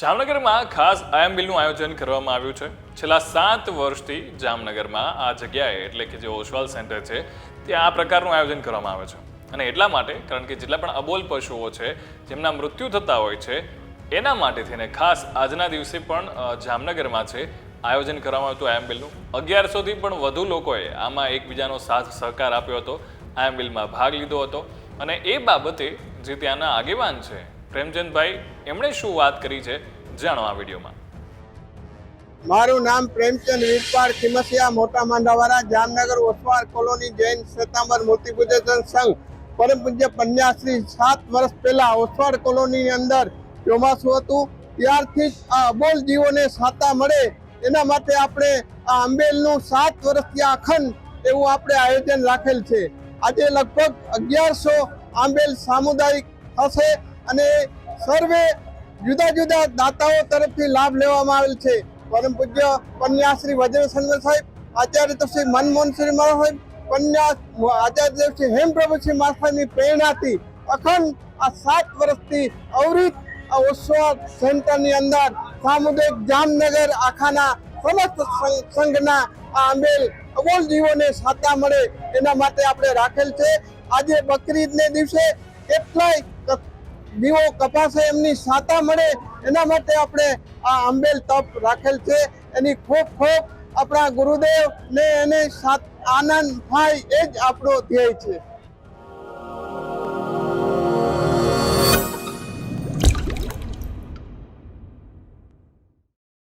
જામનગરમાં ખાસ આયંબિલનું આયોજન કરવામાં આવ્યું છે. છેલ્લા સાત વર્ષથી જામનગરમાં આ જગ્યાએ, એટલે કે જે ઓશવાલ સેન્ટર છે, ત્યાં આ પ્રકારનું આયોજન કરવામાં આવે છે. અને એટલા માટે, કારણ કે જેટલા પણ અબોલ પશુઓ છે, જેમના મૃત્યુ થતા હોય છે, એના માટે થઈને ખાસ આજના દિવસે પણ જામનગરમાં છે, આયોજન કરવામાં હતું આયંબિલનું અગિયારસોથી પણ વધુ લોકોએ આમાં એકબીજાનો સાથ સહકાર આપ્યો હતો આયંબિલમાં ભાગ લીધો હતો. અને એ બાબતે જે ત્યાંના આગેવાન છે પ્રેમચંદભાઈ, એમણે શું વાત કરી છે? જાણો આ વિડીયોમાં. મારું નામ પ્રેમચંદ વીરપાળ ખીમસિયા, મોટા માંડાવાળા, જામનગર ઓસવાર કોલોની જૈન શ્વેતાંબર મૂર્તિ પૂજન સંઘ. પરમ પૂજ્ય પન્યાશ્રી સાત વર્ષ પહેલા ઓસવાર કોલોનીની અંદર ચોમાસું હતું. ત્યારથી જ આ અબોલ જીવોને સાતા મળે. એના માટે આપણે આ અંબેલનું સાત વર્ષથી અખંડ એવું આપણે આયોજન રાખેલ છે. આજે લગભગ અગિયારસો આંબેલ સામુદાયિક થશે અને સર્વે જુદા જુદા દાતાઓ તરફથી લાભ લેવામાં આવેલ છે. પરમ પૂજ્ય કન્યાશ્રી વજ્રસન્મન સાહેબ, આચાર્ય તો શ્રી મનમોહનસિંહ મહારાજ સાહેબ, કન્યા આચાર્ય તરફથી હેમપ્રભુ શ્રી મારા સાહેબની પ્રેરણાથી અખંડ આ સાત વર્ષથી અવરિત આ ઉત્સવ સેન્ટરની અંદર સામુદાયિક જામનગર આખાના સમસ્ત સંઘ- સંઘના આ આંબેલ અબોલ જીવોને સાતા મળે એના માટે આપણે રાખેલ છે. આજે બકરીદને દિવસે કેટલાય દીવો કપાસે એમની સાતા મળે, એના માટે આપણે આ આંબેલ તપ રાખેલ છે. એની ખૂબ ખૂબ આપણા ગુરુદેવ ને એને આનંદ થાય એ જ આપણો ધ્યેય છે.